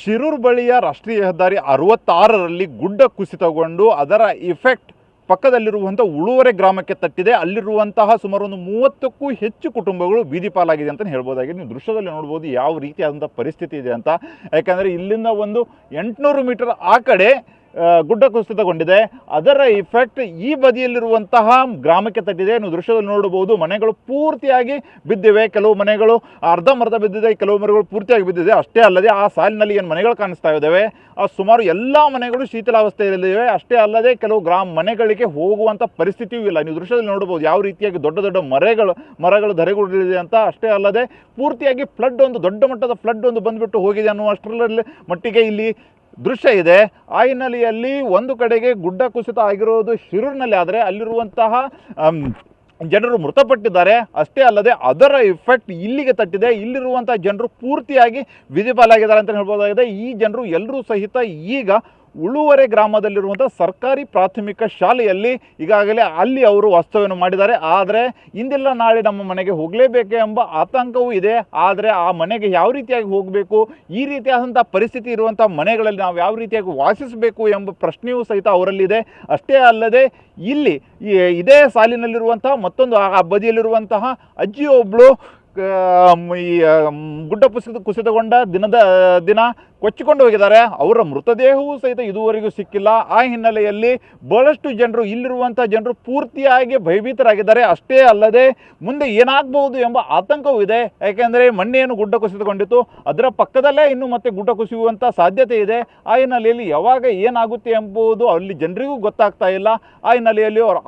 ಶಿರೂರು ಬಳಿಯ ರಾಷ್ಟ್ರೀಯ ಹೆದ್ದಾರಿ ಅರವತ್ತಾರರಲ್ಲಿ ಗುಡ್ಡ ಕುಸಿತಗೊಂಡು ಅದರ ಇಫೆಕ್ಟ್ ಪಕ್ಕದಲ್ಲಿರುವಂಥ ಉಳುವರೆ ಗ್ರಾಮಕ್ಕೆ ತಟ್ಟಿದೆ. ಅಲ್ಲಿರುವಂತಹ ಸುಮಾರು ಒಂದು ಮೂವತ್ತಕ್ಕೂ ಹೆಚ್ಚು ಕುಟುಂಬಗಳು ಬೀದಿ ಪಾಲಾಗಿದೆ ಅಂತ ಹೇಳ್ಬೋದಾಗಿದೆ. ನೀವು ದೃಶ್ಯದಲ್ಲಿ ನೋಡ್ಬೋದು ಯಾವ ರೀತಿಯಾದಂಥ ಪರಿಸ್ಥಿತಿ ಇದೆ ಅಂತ. ಯಾಕಂದರೆ ಇಲ್ಲಿಂದ ಒಂದು ಎಂಟುನೂರು ಮೀಟರ್ ಆ ಕಡೆ ಗುಡ್ಡ ಕುಸಿತಗೊಂಡಿದೆ. ಅದರ ಇಫೆಕ್ಟ್ ಈ ಬದಿಯಲ್ಲಿರುವಂತಹ ಗ್ರಾಮಕ್ಕೆ ತಟ್ಟಿದೆ ನೀವು ದೃಶ್ಯದಲ್ಲಿ ನೋಡಬಹುದು, ಮನೆಗಳು ಪೂರ್ತಿಯಾಗಿ ಬಿದ್ದಿವೆ. ಕೆಲವು ಮನೆಗಳು ಅರ್ಧಂಬರ್ಧ ಬಿದ್ದಿದೆ, ಕೆಲವು ಮನೆಗಳು ಪೂರ್ತಿಯಾಗಿ ಬಿದ್ದಿದೆ. ಅಷ್ಟೇ ಅಲ್ಲದೆ ಆ ಸಾಲಿನಲ್ಲಿ ಏನು ಮನೆಗಳು ಕಾಣಿಸ್ತಾ ಇದ್ದಾವೆ? ಆ, ಸುಮಾರು ಎಲ್ಲ ಮನೆಗಳು ಶೀತಲಾವಸ್ಥೆಯಲ್ಲಿವೆ. ಅಷ್ಟೇ ಅಲ್ಲದೆ ಕೆಲವು ಗ್ರಾಮ ಮನೆಗಳಿಗೆ ಹೋಗುವಂಥ ಪರಿಸ್ಥಿತಿಯೂ ಇಲ್ಲ. ನೀವು ದೃಶ್ಯದಲ್ಲಿ ನೋಡಬಹುದು ಯಾವ ರೀತಿಯಾಗಿ ದೊಡ್ಡ ದೊಡ್ಡ ಮರಗಳು ಮರಗಳು ಧರೆಗುಡಿದೆ ಅಂತ. ಅಷ್ಟೇ ಅಲ್ಲದೆ ಪೂರ್ತಿಯಾಗಿ ಫ್ಲಡ್ ಒಂದು ದೊಡ್ಡ ಮಟ್ಟದ ಫ್ಲಡ್ ಒಂದು ಬಂದುಬಿಟ್ಟು ಹೋಗಿದೆ ಅನ್ನುವಷ್ಟರಲ್ಲಿ ಮಟ್ಟಿಗೆ ಇಲ್ಲಿ ದೃಶ್ಯ ಇದೆ. ಆ ಹಿನ್ನೆಲೆಯಲ್ಲಿ ಒಂದು ಕಡೆಗೆ ಗುಡ್ಡ ಕುಸಿತ ಆಗಿರೋದು ಶಿರೂರಿನಲ್ಲಿ ಆದರೆ ಅಲ್ಲಿರುವಂತಹ ಜನರು ಮೃತಪಟ್ಟಿದ್ದಾರೆ. ಅಷ್ಟೇ ಅಲ್ಲದೆ ಅದರ ಇಫೆಕ್ಟ್ ಇಲ್ಲಿಗೆ ತಟ್ಟಿದೆ. ಇಲ್ಲಿರುವಂಥ ಜನರು ಪೂರ್ತಿಯಾಗಿ ವಿಧಿಪಾಲಾಗಿದ್ದಾರೆ ಅಂತ ಹೇಳ್ಬೋದಾಗಿದೆ. ಈ ಜನರು ಎಲ್ಲರೂ ಸಹಿತ ಈಗ ಉಳುವರೆ ಗ್ರಾಮದಲ್ಲಿರುವಂಥ ಸರ್ಕಾರಿ ಪ್ರಾಥಮಿಕ ಶಾಲೆಯಲ್ಲಿ ಈಗಾಗಲೇ ಅಲ್ಲಿ ಅವರು ವಾಸ್ತವ್ಯವನ್ನು ಮಾಡಿದ್ದಾರೆ. ಆದರೆ ಇಂದೆಲ್ಲ ನಾಳೆ ನಮ್ಮ ಮನೆಗೆ ಹೋಗಲೇಬೇಕು ಎಂಬ ಆತಂಕವೂ ಇದೆ. ಆದರೆ ಆ ಮನೆಗೆ ಯಾವ ರೀತಿಯಾಗಿ ಹೋಗಬೇಕು, ಈ ರೀತಿಯಾದಂಥ ಪರಿಸ್ಥಿತಿ ಇರುವಂಥ ಮನೆಗಳಲ್ಲಿ ನಾವು ಯಾವ ರೀತಿಯಾಗಿ ವಾಸಿಸಬೇಕು ಎಂಬ ಪ್ರಶ್ನೆಯೂ ಸಹಿತ ಅವರಲ್ಲಿದೆ. ಅಷ್ಟೇ ಅಲ್ಲದೆ ಇಲ್ಲಿ ಇದೇ ಸಾಲಿನಲ್ಲಿರುವಂತಹ ಮತ್ತೊಂದು ಆ ಬದಿಯಲ್ಲಿರುವಂತಹ ಅಜ್ಜಿಯೊಬ್ಬಳು ಈ ಗುಡ್ಡ ಕುಸಿತ ಕುಸಿತಗೊಂಡ ದಿನದ, ದಿನ ಕೊಚ್ಚಿಕೊಂಡು ಹೋಗಿದ್ದಾರೆ. ಅವರ ಮೃತದೇಹವೂ ಸಹಿತ ಇದುವರೆಗೂ ಸಿಕ್ಕಿಲ್ಲ. ಆ ಹಿನ್ನೆಲೆಯಲ್ಲಿ ಬಹಳಷ್ಟು ಜನರು ಇಲ್ಲಿರುವಂಥ ಜನರು ಪೂರ್ತಿಯಾಗಿ ಭಯಭೀತರಾಗಿದ್ದಾರೆ. ಅಷ್ಟೇ ಅಲ್ಲದೆ ಮುಂದೆ ಏನಾಗಬಹುದು ಎಂಬ ಆತಂಕವೂ ಇದೆ. ಯಾಕೆಂದರೆ ಮಣ್ಣೇನು ಗುಡ್ಡ ಕುಸಿತುಕೊಂಡಿತ್ತು ಅದರ ಪಕ್ಕದಲ್ಲೇ ಇನ್ನು ಮತ್ತೆ ಗುಡ್ಡ ಕುಸಿಯುವಂಥ ಸಾಧ್ಯತೆ ಇದೆ. ಆ ಹಿನ್ನೆಲೆಯಲ್ಲಿ ಯಾವಾಗ ಏನಾಗುತ್ತೆ ಎಂಬುದು ಅಲ್ಲಿ ಜನರಿಗೂ ಗೊತ್ತಾಗ್ತಾ ಇಲ್ಲ. ಆ ಹಿನ್ನೆಲೆಯಲ್ಲಿ ಅವರು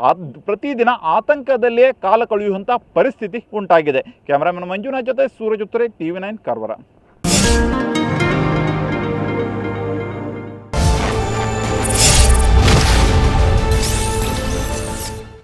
ಪ್ರತಿದಿನ ಆತಂಕದಲ್ಲಿಯೇ ಕಾಲ ಕಳೆಯುವಂಥ ಪರಿಸ್ಥಿತಿ ಉಂಟಾಗಿದೆ. ಕ್ಯಾಮರಾಮನ್ ಮಂಜುನಾಥ್ ಜೊತೆ Suraj Uttare T V nine Karwar.